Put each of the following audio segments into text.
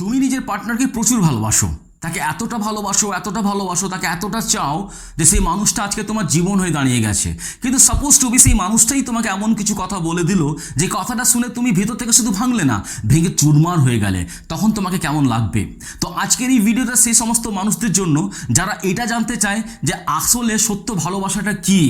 তুমি নিজের পার্টনারকে প্রচুর ভালোবাসো। তাকে এতটা ভালোবাসো এতটা ভালোবাসো, তাকে এতটা চাও যে সেই মানুষটা আজকে তোমার জীবন হয়ে দাঁড়িয়ে গেছে। কিন্তু সাপোজ টু বি সেই মানুষটাই তোমাকে এমন কিছু কথা বলে দিল যে কথাটা শুনে তুমি ভেতর থেকে শুধু ভাঙলে না, ভেঙে চুরমার হয়ে গেলে। তখন তোমাকে কেমন লাগবে? তো আজকের এই ভিডিওটা সেই সমস্ত মানুষদের জন্য যারা এটা জানতে চায় যে আসলে সত্য ভালোবাসাটা কি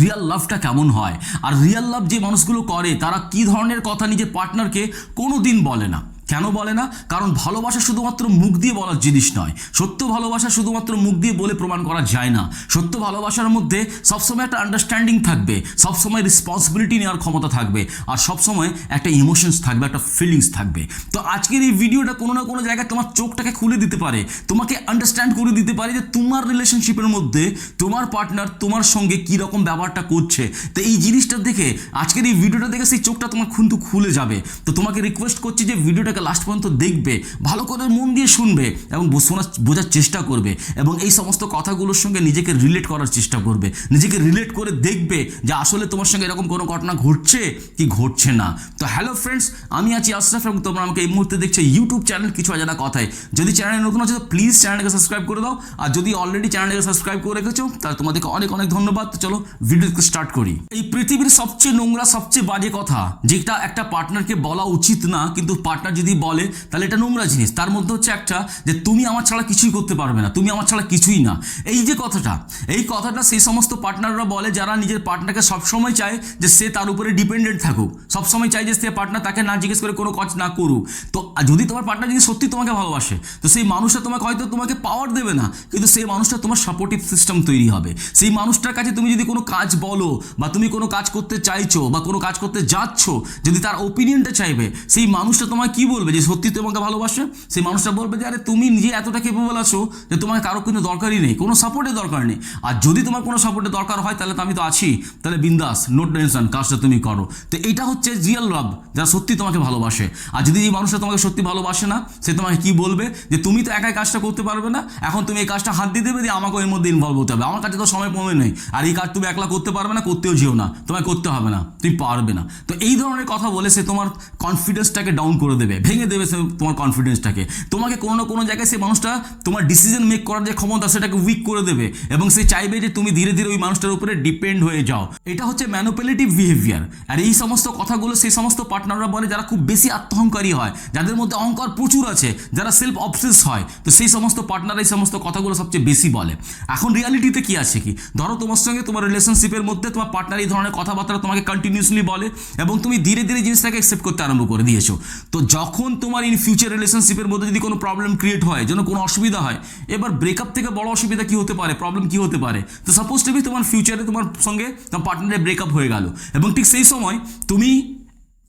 রিয়াল লাভটা কেমন হয়? আর রিয়াল লাভ যে মানুষগুলো করে, তারা কি ধরনের কথা নিজের পার্টনারকে কোনো দিন বলে না। কেন বলে না? কারণ ভালোবাসা শুধুমাত্র মুখ দিয়ে বলার জিনিস নয়। সত্য ভালোবাসা শুধুমাত্র মুখ দিয়ে বলে প্রমাণ করা যায় না। সত্য ভালোবাসার মধ্যে সবসময় একটা আন্ডারস্ট্যান্ডিং থাকবে, সবসময় রেসপন্সিবিলিটি নেওয়ার ক্ষমতা থাকবে, আর সবসময় একটা ইমোশনস থাকবে, একটা ফিলিংস থাকবে। তো আজকের এই ভিডিওটা কোনো না কোনো জায়গায় তোমার চোখটাকে খুলে দিতে পারে, তোমাকে আন্ডারস্ট্যান্ড করে দিতে পারে যে তোমার রিলেশনশিপের মধ্যে তোমার পার্টনার তোমার সঙ্গে কী রকম ব্যবহারটা করছে। তো এই জিনিসটা দেখে আজকের এই ভিডিওটা দেখে সেই চোখটা তোমার কিন্তু খুলে যাবে। তো তোমাকে রিকোয়েস্ট করছি যে ভিডিওটাকে লাস্ট পর্যন্ত দেখবে, ভালো করে মন দিয়ে শুনবে এবং শোনার, বোঝার চেষ্টা করবে এবং এই সমস্ত কথাগুলোর সঙ্গে নিজেকে রিলেট করার চেষ্টা করবে। নিজেকে রিলেট করে দেখবে যে আসলে তোমার সঙ্গে এরকম কোনো ঘটনা ঘটছে কি ঘটছে না। তো হ্যালো ফ্রেন্ডস আমি আছি আশরাফ এবং তোমরা আমাকে এই মুহূর্তে দেখছ ইউটিউব চ্যানেল কিছু অজানা কথায়। যদি চ্যানেল নতুন আছে তো প্লিজ চ্যানেলটাকে সাবস্ক্রাইব করে দাও। আর যদি অলরেডি চ্যানেলটাকে সাবস্ক্রাইব করে রেখেছো, তাহলে তোমাদেরকে অনেক অনেক ধন্যবাদ। তো চলো ভিডিওকে স্টার্ট করি। এই পৃথিবীর সবচেয়ে নোংরা, সবচেয়ে বাজে কথা, যেটা একটা পার্টনারকে বলা উচিত না, কিন্তু পার্টনার যদি বলে, তাহলে এটা নোংরা জিনিস। তার মধ্যে হচ্ছে একটা যে তুমি আমার ছাড়া কিছুই করতে পারবে না, তুমি আমার ছাড়া কিছুই না। এই যে কথাটা, এই কথাটা সেই সমস্ত পার্টনাররা বলে, যারা নিজের পার্টনারকে সবসময় চায় যে সে তার উপরে ডিপেন্ডেন্ট থাকুক। সবসময় চায় যে সে পার্টনার তাকে না জিজ্ঞেস করে কোনো কাজ না করুক। তো যদি তোমার পার্টনার যদি সত্যি তোমাকে ভালোবাসে, তো সেই মানুষটা তোমাকে হয়তো তোমাকে পাওয়ার দেবে না, কিন্তু সেই মানুষটা তোমার সাপোর্টিভ সিস্টেম তৈরি হবে। সেই মানুষটার কাছে তুমি যদি কোনো কাজ বলো, বা তুমি কোনো কাজ করতে চাইছো, বা কোনো কাজ করতে যাচ্ছ, যদি তার ওপিনিয়নটা চাইবে, সেই মানুষটা তোমায় কি বলবে যে সত্যি তোমাকে ভালোবাসে? সেই মানুষটা বলবে যে, আরে তুমি নিজে এতটা কেপেবল আছো যে তোমাকে কারও কিন্তু দরকারই নেই, কোনো সাপোর্টের দরকার নেই। আর যদি তোমার কোনো সাপোর্টের দরকার হয়, তাহলে তো আমি তো আছি। তাহলে বিন্দাস নোট টেনশন কাজটা তুমি করো। তো এইটা হচ্ছে রিয়েল লাভ যারা সত্যি তোমাকে ভালোবাসে। আর যদি এই মানুষটা তোমাকে সত্যি ভালোবাসে না, সে তোমাকে কি বলবে? যে, তুমি তো একাই কাজটা করতে পারবে না, এখন তুমি এই কাজটা হাত দিয়ে দেবে, দিয়ে আমাকে এর মধ্যে ইনভলভ হতে হবে। আমার কাছে তো সময় কমে নেই। আর এই কাজ তুমি একলা করতে পারবে না, করতেও যেও না। তোমায় করতে হবে না, তুমি পারবে না। তো এই ধরনের কথা বলে সে তোমার কনফিডেন্সটাকে ডাউন করে দেবে। ভেঙে দেবে সে তোমার কনফিডেন্সটাকে তোমাকে কোনো না কোনো জায়গায় সে মানুষটা তোমার ডিসিশন মেক করার যে ক্ষমতা, সেটাকে উইক করে দেবে এবং সে চাইবে যে তুমি ধীরে ধীরে ওই মানুষটার উপরে ডিপেন্ড হয়ে যাও। এটা হচ্ছে ম্যানুপুলেটিভ বিহেভিয়ার আর এই সমস্ত কথাগুলো, সেই সমস্ত পার্টনাররা বলে যারা খুব বেশি আত্মহংকারী হয়, যাদের মধ্যে অহংকার প্রচুর আছে, যারা সেলফ অবসেস হয়, তো সেই সমস্ত পার্টনার এই সমস্ত কথাগুলো সবচেয়ে বেশি বলে। এখন রিয়ালিটিতে কি আছে কি? ধরো তোমার সঙ্গে তোমার রিলেশনশিপের মধ্যে তোমার পার্টনার এই ধরনের কথাবার্তা তোমাকে কন্টিনিউসলি বলে এবং তুমি ধীরে ধীরে জিনিসটাকে অ্যাকসেপ্ট করতে আরম্ভ করে দিয়েছ। তো যখন তোমার ইন ফিউচার রিলেশনশিপের মধ্যে যদি কোনো প্রবলেম ক্রিয়েট হয়, যেন কোনো অসুবিধা হয়, এবার ব্রেকআপ থেকে বড় অসুবিধা কি হতে পারে প্রবলেম কি হতে পারে? তো সাপোজ টু বি তোমার ফিউচারে তোমার সঙ্গে তোমার পার্টনারের ব্রেকআপ হয়ে গেল, এবং ঠিক সেই সময় তুমি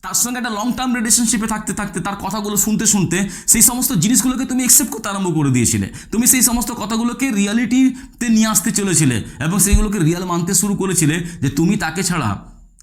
তার সঙ্গে একটা লং টার্ম রিলেশনশিপে থাকতে থাকতে, তার কথাগুলো শুনতে শুনতে সেই সমস্ত জিনিসগুলোকে তুমি অ্যাকসেপ্ট করতে আরম্ভ করে দিয়েছিলে। তুমি সেই সমস্ত কথাগুলোকে রিয়ালিটিতে নিয়ে আসতে চলেছিলে, এবং সেইগুলোকে রিয়াল মানতে শুরু করেছিলে যে তুমি তাকে ছাড়া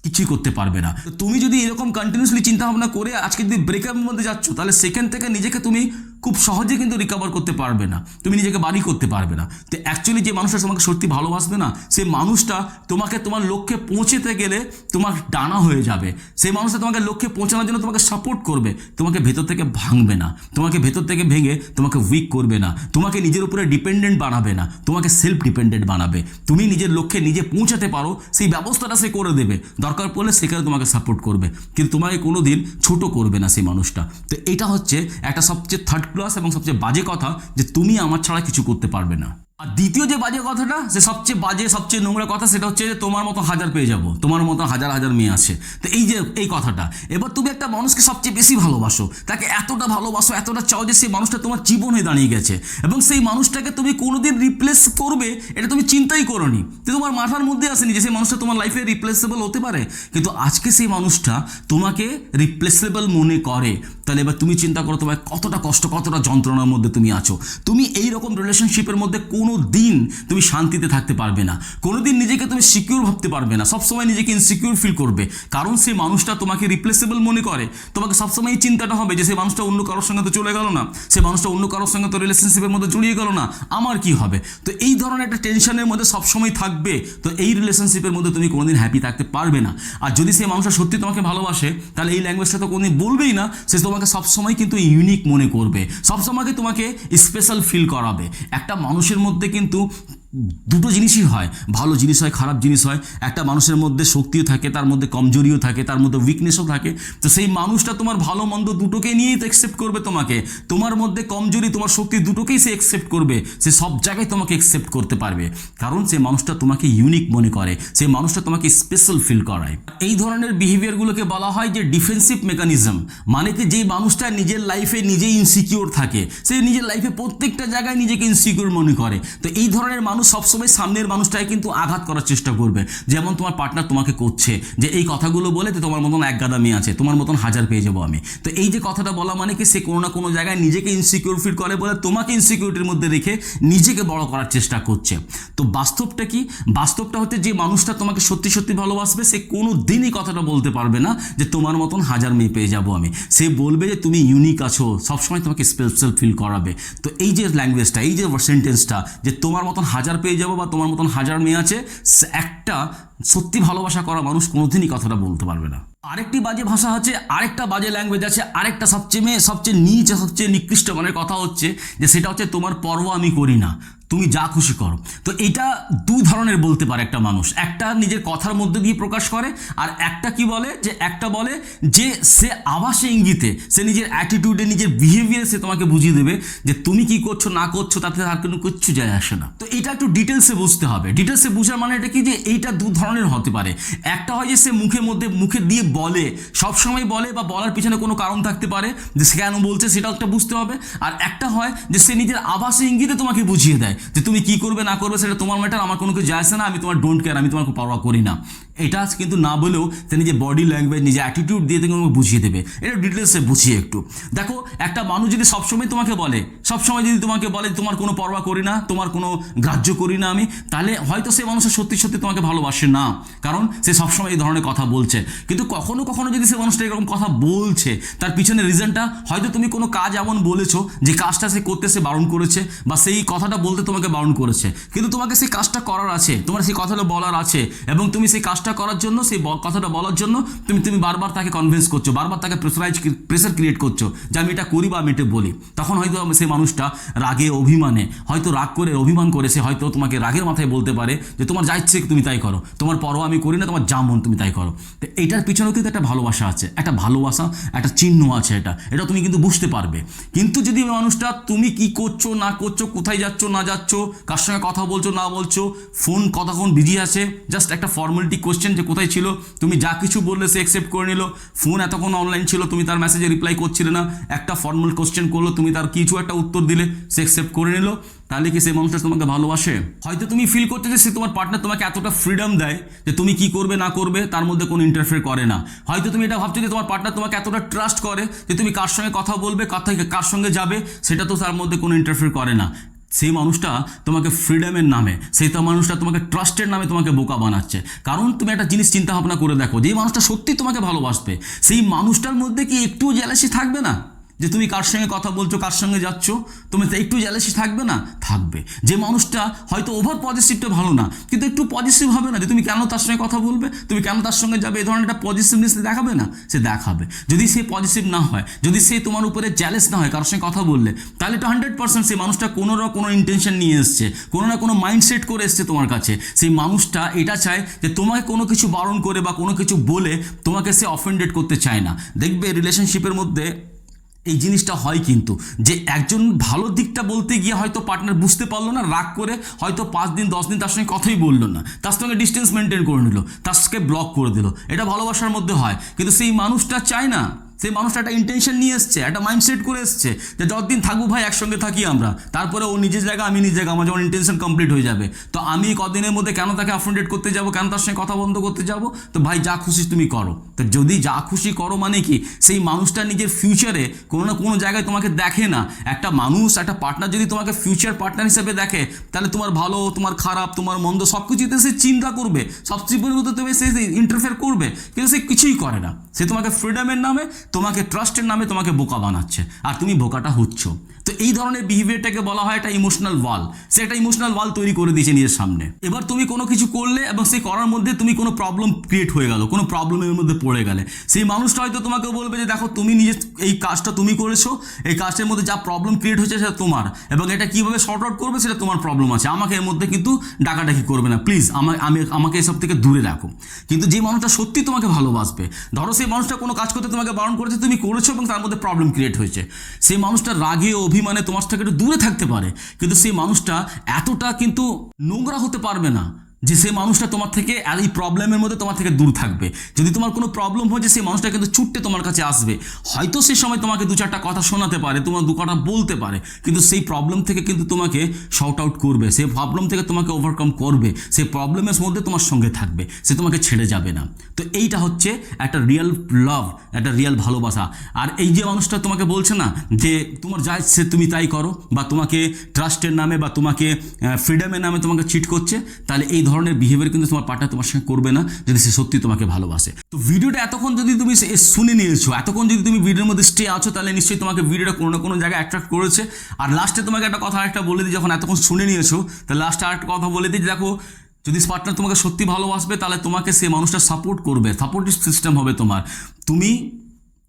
কিছুই করতে পারবে না। তুমি যদি এরকম কন্টিনিউসলি চিন্তা ভাবনা করে আজকে যদি ব্রেকআপের মধ্যে যাচ্ছ, তাহলে সেখান থেকে নিজেকে তুমি খুব সহজে কিন্তু রিকভার করতে পারবে না। তুমি নিজেকে বাড়ি করতে পারবে না। তো অ্যাকচুয়ালি যে মানুষটা তোমাকে সত্যি ভালোবাসবে না সেই মানুষটা তোমাকে তোমার লক্ষ্যে পৌঁছেতে গেলে তোমার ডানা হয়ে যাবে। সেই মানুষটা তোমাকে লক্ষ্যে পৌঁছানোর জন্য তোমাকে সাপোর্ট করবে। তোমাকে ভেতর থেকে ভাঙবে না। তোমাকে ভেতর থেকে ভেঙে তোমাকে উইক করবে না। তোমাকে নিজের উপরে ডিপেন্ডেন্ট বানাবে না। তোমাকে সেলফ ডিপেন্ডেন্ট বানাবে। তুমি নিজের লক্ষ্যে নিজে পৌঁছাতে পারো, সেই ব্যবস্থাটা সে করে দেবে। দরকার পড়লে সেখানে তোমাকে সাপোর্ট করবে। কিন্তু তোমাকে কোনো দিন ছোট করবে না সেই মানুষটা। তো এটা হচ্ছে একটা সবচেয়ে থার্ড ক্লাস এবং সবচেয়ে বাজে কথা যে তুমি আমার ছাড়া কিছু করতে পারবে না। আর দ্বিতীয় যে বাজে কথাটা সে সবচেয়ে বাজে, সবচেয়ে নোংরা কথা সেটা হচ্ছে যে তোমার মতো হাজার পেয়ে যাব, তোমার মতো হাজার হাজার মেয়ে আছে। তো এই যে, এই কথাটা, এবার তুমি একটা মানুষকে সবচেয়ে বেশি ভালোবাসো, তাকে এতটা ভালোবাসো, এতটা চাও যে সেই মানুষটা তোমার জীবন দাঁড়িয়ে গেছে। এবং সেই মানুষটাকে তুমি কোনোদিন রিপ্লেস করবে, এটা তুমি চিন্তাই করোনি। তো তোমার মাথার মধ্যে আসেনি যে সেই মানুষটা তোমার লাইফে রিপ্লেসেবল হতে পারে। কিন্তু আজকে সেই মানুষটা তোমাকে রিপ্লেসেবল মনে করে। তাহলে এবার তুমি চিন্তা করো তোমার কতটা কষ্ট, কতটা যন্ত্রণার মধ্যে তুমি আছো। তুমি এই রকম রিলেশনশিপের মধ্যে কোনো দিন তুমি শান্তিতে থাকতে পারবে না। কোনো দিন নিজেকে তুমি সিকিউর ভাবতে পারবে না। সবসময় নিজেকে ইনসিকিউর ফিল করবে। কারণ সেই মানুষটা তোমাকে রিপ্লেসেবল মনে করে। তোমাকে সবসময় এই চিন্তাটা হবে যে সেই মানুষটা অন্য কারোর সঙ্গে তো চলে গেল না। সে মানুষটা অন্য কারোর সঙ্গে তো রিলেশনশিপের মধ্যে জড়িয়ে গেল না। আমার কি হবে? তো এই ধরনের একটা টেনশনের মধ্যে সবসময় থাকবে। তো এই রিলেশনশিপের মধ্যে তুমি কোনোদিন হ্যাপি থাকতে পারবে না। আর যদি সেই মানুষটা সত্যি তোমাকে ভালোবাসে, তাহলে এই ল্যাঙ্গুয়েজটা তো কোনোদিন বলবেই না। সে তোমাকে সবসময় কিন্তু ইউনিক মনে করবে। সবসময় তোমাকে স্পেশাল ফিল করাবে। একটা মানুষের মধ্যে কিন্তু দুটো জিনিসই হয়। ভালো জিনিস হয়, খারাপ জিনিস হয়। একটা মানুষের মধ্যে শক্তিও থাকে, তার মধ্যে কমজোরিও থাকে, তার মধ্যে উইকনেসও থাকে। তো সেই মানুষটা তোমার ভালো, মন্দ দুটোকে নিয়েই তো অ্যাকসেপ্ট করবে তোমাকে। তোমার মধ্যে কমজোরি, তোমার শক্তি দুটোকেই সে অ্যাকসেপ্ট করবে। সে সব জায়গায় তোমাকে অ্যাকসেপ্ট করতে পারবে। কারণ সেই মানুষটা তোমাকে ইউনিক মনে করে। সেই মানুষটা তোমাকে স্পেশাল ফিল করায়। এই ধরনের বিহেভিয়ারগুলোকে বলা হয় যে ডিফেন্সিভ মেকানিজম মানে কি যে মানুষটা নিজের লাইফে নিজেই ইনসিকিউর থাকে, সে নিজের লাইফে প্রত্যেকটা জায়গায় নিজেকে ইনসিকিউর মনে করে। তো এই ধরনের মানুষ সবসময় সামনের মানুষটাকে কিন্তু আঘাত করার চেষ্টা করবে। যেমন তোমার পার্টনার তোমাকে করছে, যে এই কথাগুলো বলে তো তোমার মতন এক গাদা মেয়ে আছে, তোমার মতন হাজার পেয়ে যাব আমি। তো এই যে কথাটা বলা মানে কি, সে কোনো না কোনো জায়গায় নিজেকে ইনসিকিউর ফিল করে বলে তোমাকে ইনসিকিউরিটির মধ্যে রেখে নিজেকে বড় করার চেষ্টা করছে। তো বাস্তবটা কি? বাস্তবটা হচ্ছে যে মানুষটা তোমাকে সত্যি সত্যি ভালোবাসবে, সে কোনো দিনই কথাটা বলতে পারবে না যে তোমার মতন হাজার মেয়ে পেয়ে যাব আমি। সে বলবে যে তুমি ইউনিক আছো, সবসময় তোমাকে স্পেশাল ফিল করাবে। তো এই যে ল্যাঙ্গুয়েজটা এই যে সেন্টেন্সটা যে তোমার মতন হাজার পেয়ে যাব বা তোমার মতন হাজার মেয়ে আছে একটা সত্যি ভালোবাসা করা মানুষ কোনোদিনই কথাটা বলতে পারবে না। আরেকটি বাজে ভাষা হচ্ছে আরেকটা বাজে ল্যাঙ্গুয়েজ আছে, আরেকটা সবচেয়ে মেয়ে, সবচেয়ে নিচ, সবচেয়ে নিকৃষ্ট মানের কথা হচ্ছে যে সেটা হচ্ছে তোমার পর্ব আমি করি না। তুমি যা খুশি করো। তো এটা দুই ধরনের বলতে পারে একটা মানুষ। একটা নিজের কথার মধ্যে দিয়ে প্রকাশ করে, আর একটা কি বলে যে, একটা বলে যে, সে আবাসে ইঙ্গিতে, সে নিজের অ্যাটিটিউডে নিজের বিহেভিয়ারে সে তোমাকে বুঝিয়ে দেবে যে, তুমি কি করছ, না করছ, তাতে আর কোনো কিচ্ছু যায় আসে না। তো এটা একটু ডিটেলসে বুঝতে হবে। ডিটেলসে বুঝার মানে এটা কি যে, এইটা দু ধরনের হতে পারে। একটা হয় যে, সে মুখের মধ্যে, মুখে দিয়ে বলে সব সময় বলে বা বলার পিছনে কোনো কারণ থাকতে পারে, যে সে কেন বলছে সেটাও একটা বুঝতে হবে। আর একটা হয় যে, সে নিজের আবাসে ইঙ্গিতে তোমাকে বুঝিয়ে দেয়। যে তুমি কি করবে না করবে সেটা তোমার ম্যাটার আমার কোনো কিছু যায় আসে না, আমি তোমার ডোন্ট কেয়ার আমি তোমার পরোয়া করি না। এটা কিন্তু না বলেও সে নিজের বডি ল্যাঙ্গুয়েজ নিজের অ্যাটিটিউড দিয়ে তোমাকে বুঝিয়ে দেবে। এটা ডিটেলসে বুঝিয়ে একটু। দেখো, একটা মানুষ যদি সবসময় তোমাকে বলে, সবসময় যদি তোমাকে বলে, তোমার কোনো পরোয়া করি না, তোমার কোনো গ্রাহ্য করি না আমি, তাহলে হয়তো সে মানুষের সত্যি সত্যি তোমাকে ভালোবাসে না। কারণ সে সবসময় এই ধরনের কথা বলছে। কিন্তু কখনো কখনো যদি সে মানুষটা এরকম কথা বলছে, তার পিছনে রিজনটা হয়তো তুমি কোনো কাজ এমন বলেছ যে কাজটা সে করতে সে বারণ করেছে, বা সেই কথাটা বলতে তোমাকে বারণ করেছে। কিন্তু তোমাকে সেই কাজটা করার আছে, তোমার সেই কথাটা বলার আছে, এবং তুমি সেই কাজটা করার জন্য, সেই কথাটা বলার জন্য তুমি তুমি বারবার তাকে কনভিন্স করছ, বারবার তাকে প্রেসারাইজ প্রেসার ক্রিয়েট করছ যে আমি এটা করি বা আমি এটা বলি। তখন হয়তো সেই মানুষটা রাগে, অভিমানে, হয়তো রাগ করে, অভিমান করে, সে হয়তো তোমাকে রাগের মাথায় বলতে পারে যে তোমার যা ইচ্ছে তুমি তাই করো, তোমার পরও আমি করি না, তোমার যা মন তুমি তাই করো। তো এইটার পিছনেও কিন্তু একটা ভালোবাসা আছে, একটা ভালোবাসা, একটা চিহ্ন আছে এটা এটা তুমি কিন্তু বুঝতে পারবে। কিন্তু যদি মানুষটা তুমি কি করছ, না করছ, কোথায় যাচ্ছ, না যাচ্ছ, কার সঙ্গে কথা বলছো, না বলছো ফোন কতক্ষণ বিজি আছে জাস্ট একটা ফর্মালিটি কোশ্চেন যে কোথায় ছিল, তুমি যা কিছু বললে সে অ্যাকসেপ্ট করে নিল। ফোন এতক্ষণ অনলাইন ছিল, তুমি তার মেসেজে রিপ্লাই করছিলে না। একটা ফর্মাল কোশ্চেন করল, তুমি তার কিছু একটা উত্তর দিলে, সে অ্যাকসেপ্ট করে নিল। তাহলে কি সেই মানুষটা তোমাকে ভালোবাসে? হয়তো তুমি ফিল করতে যে সে তোমার পার্টনার তোমাকে এতটা ফ্রিডম দেয় যে তুমি কি করবে, না করবে, তার মধ্যে কোনো ইন্টারফেয়ার করে না। হয়তো তুমি এটা ভাবছ যে তোমার পার্টনার তোমাকে এতটা ট্রাস্ট করে যে তুমি কার সঙ্গে কথা বলবে কথা কার সঙ্গে যাবে, সেটা তো তার মধ্যে কোনো ইন্টারফেয়ার করে না। সেই মানুষটা তোমাকে ফ্রিডমের নামে, সেই তো মানুষটা তোমাকে ট্রাস্টের নামে তোমাকে বোকা বানাচ্ছে। কারণ তুমি একটা জিনিস চিন্তা ভাবনা করে দেখো, যে মানুষটা সত্যি তোমাকে ভালোবাসবে, সেই মানুষটার মধ্যে কি একটু জ্যালাসি থাকবে না? যে তুমি কার সঙ্গে কথা বলছো, কার সঙ্গে যাচ্ছ, তুমি তো একটু জেলাসি থাকবে না? থাকবে। যে মানুষটা হয়তো ওভার পজিটিভটা ভালো না, কিন্তু একটু পজিটিভ হবে না, যে তুমি কেন তার সঙ্গে কথা বলবে? তুমি কেন তার সঙ্গে যাবে? এই ধরনের একটা পজিটিভনেস দেখাবে না? সে দেখাবে। যদি সে পজিটিভ না হয়, যদি সে তোমার উপরে জ্যালেস না হয়, কারোর সঙ্গে কথা বললে, তাহলে তো হান্ড্রেড পার্সেন্ট সেই মানুষটা কোনো না কোনো ইন্টেনশন নিয়ে এসছে, কোনো না কোনো মাইন্ডসেট করে এসছে তোমার কাছে। সেই মানুষটা এটা চায় যে তোমাকে কোনো কিছু বারণ করে বা কোনো কিছু বলে তোমাকে সে অফেন্ডেড করতে চায় না। দেখবে রিলেশনশিপের মধ্যে এই জিনিসটা হয় কিন্তু যে একজন ভালো দিকটা বলতে গিয়ে হয়তো পার্টনার বুঝতে পারল না, রাগ করে হয়তো পাঁচ দিন, দশ দিন তার সঙ্গে কথাই বলল না। তার সঙ্গে ডিস্টেন্স মেনটেন করে নিল, তার সঙ্গে ব্লক করে দিল। এটা ভালোবাসার মধ্যে হয়। কিন্তু সেই মানুষটা চায় না সেই মানুষটা একটা ইন্টেনশন নিয়ে এসছে, একটা মাইন্ডসেট করে এসছে, যে যতদিন থাকব ভাই, একসঙ্গে থাকি আমরা। তারপরে ও নিজের জায়গা, আমি নিজের জায়গা, আমার যখন ইন্টেনশন কমপ্লিট হয়ে যাবে। তো আমি কদিনের মধ্যে কেন তাকে অফেন্ডেড করতে যাব, কেন তার সঙ্গে কথা বন্ধ করতে যাব? তো ভাই, যা খুশি তুমি করো। তো যদি যা খুশি করো মানে কি, সেই মানুষটা নিজের ফিউচারে কোনো না কোনো জায়গায় তোমাকে দেখে না। একটা মানুষ, একটা পার্টনার যদি তোমাকে ফিউচার পার্টনার হিসেবে দেখে, তাহলে তোমার ভালো, তোমার খারাপ, তোমার মন্দ সব কিছুতে সে চিন্তা করবে। সবচেয়ে মধ্যে তুমি সে ইন্টারফেয়ার করবে, কিন্তু সে কিছুই করে না। সে তোমাকে ফ্রিডমের নামে তোমাকে ট্রাস্টের নামে তোমাকে বোকা বানাচ্ছে। আর তুমি বোকাটা হচ্ছ। তো এই ধরনের বিহেভিয়ারটাকে বলা হয় একটা ইমোশনাল ওয়াল সে একটা ইমোশনাল ওয়াল তৈরি করে দিয়েছে নিজের সামনে। এবার তুমি কোনো কিছু করলে এবং সেই করার মধ্যে তুমি কোনো প্রবলেম ক্রিয়েট হয়ে গেল, কোনো প্রবলেমের মধ্যে পড়ে গেলে। সেই মানুষটা হয়তো তোমাকে বলবে যে, দেখো, তুমি নিজে এই কাজটা তুমি করেছ। এই কাজটার মধ্যে যা প্রবলেম ক্রিয়েট হয়েছে সেটা তোমার। এবং এটা কীভাবে শর্ট আউট করবে সেটা তোমার প্রবলেম আছে। আমাকে এর মধ্যে কিন্তু ডাকাডাকি করবে না। প্লিজ আমার আমি, আমাকে এসব থেকে দূরে রাখো। কিন্তু যে মানুষটা সত্যি তোমাকে ভালোবাসবে, ধরো সেই মানুষটা কোনো কাজ করতে তোমাকে বারণ করেছে তুমি করেছ এবং তার মধ্যে প্রবলেম ক্রিয়েট হয়েছে। সেই মানুষটা রাগে অভিমানে তোমার থেকে একটু দূরে থাকতে পারে। কিন্তু সেই মানুষটা এতটা কিন্তু নোংরা হতে পারবে না। যে সেই মানুষটা তোমার থেকে আর এই প্রবলেমের মধ্যে তোমার থেকে দূর থাকবে। যদি তোমার কোনো প্রবলেম হয়েছে সেই মানুষটা কিন্তু ছুটতে তোমার কাছে আসবে। হয়তো সেই সময় তোমাকে দু চারটা কথা শোনাতে পারে, তোমার দু কথা বলতে পারে, কিন্তু সেই প্রবলেম থেকে কিন্তু তোমাকে শর্ট আউট করবে, সেই প্রবলেম থেকে তোমাকে ওভারকাম করবে, সেই প্রবলেমের মধ্যে তোমার সঙ্গে থাকবে, সে তোমাকে ছেড়ে যাবে না। তো এইটা হচ্ছে একটা রিয়েল লাভ একটা রিয়েল ভালোবাসা। আর এই যে মানুষটা তোমাকে বলছে না যে তোমার যা ইচ্ছে তুমি তাই করো, বা তোমাকে ট্রাস্টের নামে বা তোমাকে ফ্রিডমের নামে তোমাকে চিট করছে, তাহলে এই ধরনের বিহেভিয়ার কিন্তু তোমার পার্টনার তোমার সঙ্গে করবে না যদি সে সত্যি তোমাকে ভালোবাসে। তো ভিডিওটা এতক্ষণ যদি তুমি শুনে নিয়েছো, এতক্ষণ যদি তুমি ভিডিওর মধ্যে স্টে আছো, তাহলে নিশ্চয়ই তোমাকে ভিডিওটা কোনো না কোনো জায়গায় অ্যাট্রাক্ট করেছে। আর লাস্টে তোমাকে একটা কথা একটা বলে দিই, যখন এতক্ষণ শুনে নিয়েছো, তাহলে লাস্টে আরেকটা কথা বলে দিই দেখো, যদি পার্টনার তোমাকে সত্যি ভালোবাসবে, তাহলে তোমাকে সে মানুষটা সাপোর্ট করবে সাপোর্টিভ সিস্টেম হবে তোমার। তুমি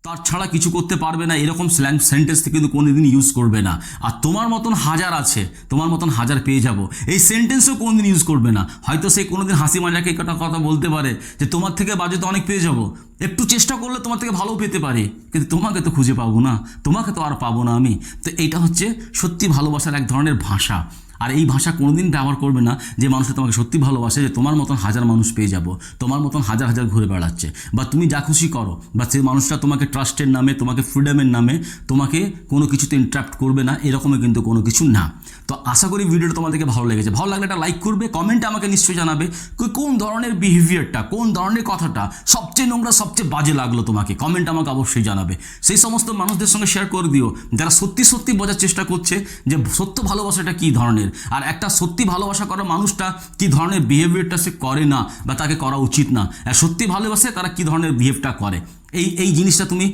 তার ছাড়া কিছু করতে পারবে না, এরকম স্ল্যাং সেন্টেন্স কিন্তু কোনোদিন ইউজ করবে না। আর তোমার মতন হাজার আছে, তোমার মতন হাজার পেয়ে যাব, এই সেন্টেন্সও কোনোদিন ইউজ করবে না। হয়তো সে কোনোদিন হাসি মজাকে একটা কথা বলতে পারে, যে তোমার থেকে বাজে তো অনেক পেয়ে যাব। একটু চেষ্টা করলে তোমার থেকে ভালো পেতে পারি, কিন্তু তোমাকে তো খুঁজে পাবো না, তোমাকে তো আর পাবো না আমি। তো এইটা হচ্ছে সত্যি ভালোবাসার এক ধরনের ভাষা। আর এই ভাষা কোনোদিন ব্যবহার করবে না যে মানুষটা তোমাকে সত্যি ভালোবাসে যে তোমার মতন হাজার মানুষ পেয়ে যাব, তোমার মতন হাজার হাজার ঘুরে বেড়াচ্ছে। বা তুমি যা খুশি করো, বা সেই মানুষটা তোমাকে ট্রাস্টের নামে, তোমাকে ফ্রিডমের নামে, তোমাকে কোনো কিছুতে ইন্টারাপ্ট করবে না এরকমের কিন্তু কোনো কিছু না। তো আশা করি ভিডিওটা তোমাদেরকে ভালো লেগেছে। ভালো লাগলে একটা লাইক করবে কমেন্টে আমাকে নিশ্চয়ই জানাবে কোন ধরনের বিহেভিয়ারটা কোন ধরনের কথাটা সবচেয়ে নোংরা, সবচেয়ে বাজে লাগল তোমাকে। কমেন্ট আমাকে অবশ্যই জানাবে। সেই সমস্ত মানুষদের সঙ্গে শেয়ার করে দিও। যারা সত্যি সত্যি বোঝার চেষ্টা করছে যে সত্য ভালোবাসাটা কী ধরনের আর একটা সত্যি ভালোবাসা করা মানুষটা কি ধরনের বিহেভিয়ারটা সে করে না বা তাকে করা উচিত না? আর সত্যি ভালোবাসে তারা কি ধরনের বিহেভটা করে? এই এই জিনিসটা তুমি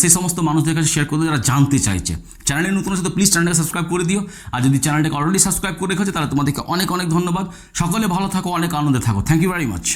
সে সমস্ত মানুষদের কাছে শেয়ার করতে যারা জানতে চাইছে। চ্যানেলে নতুন আছে তো প্লিজ চ্যানেলটাকে সাবস্ক্রাইব করে দিও। আর যদি চ্যানেলটাকে অলরেডি সাবস্ক্রাইব করে রেখেছে তাহলে তোমাদেরকে অনেক অনেক ধন্যবাদ। সকলে ভালো থাকো, অনেক আনন্দে থাকো। Thank you very much